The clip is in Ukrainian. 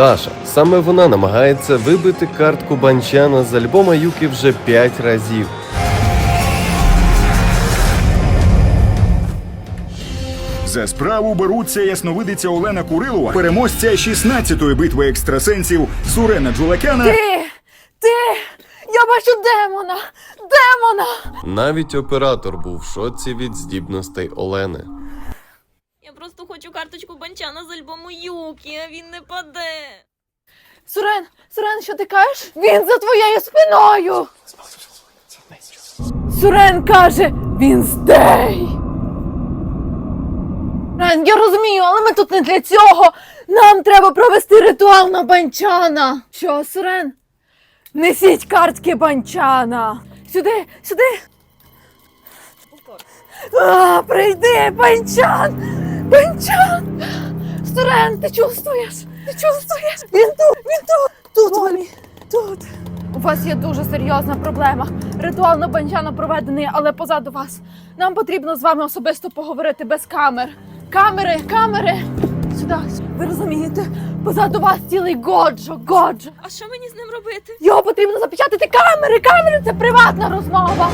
Даша. Саме вона намагається вибити картку банчана з альбома Юки вже 5 разів. За справу беруться ясновидиця Олена Курилова, переможця 16-ї битви екстрасенсів Сурена Джулакяна Ти! Ти! Я бачу демона! Демона! Навіть оператор був в шоці від здібностей Олени. Просто хочу карточку банчана з альбому Юкі, а він не паде. Сурен, Сурен, що ти кажеш? Він за твоєю спиною! Сурен каже, він здей! Сурен, я розумію, але ми тут не для цього. Нам треба провести ритуал на банчана. Що, Сурен? Несіть картки банчана. Сюди, сюди. А, прийди, банчан! Банчан! Сурен, ти чувствуєш? Ти чувствуєш? Він тут, він тут! Тут, Олі, тут. У вас є дуже серйозна проблема. Ритуал на банчана проведений, але позаду вас. Нам потрібно з вами особисто поговорити без камер. Камери, камери! Сюди, ви розумієте? Позаду вас цілий Годжо, Годжо. А що мені з ним робити? Його потрібно запечатати камери, камери це приватна розмова.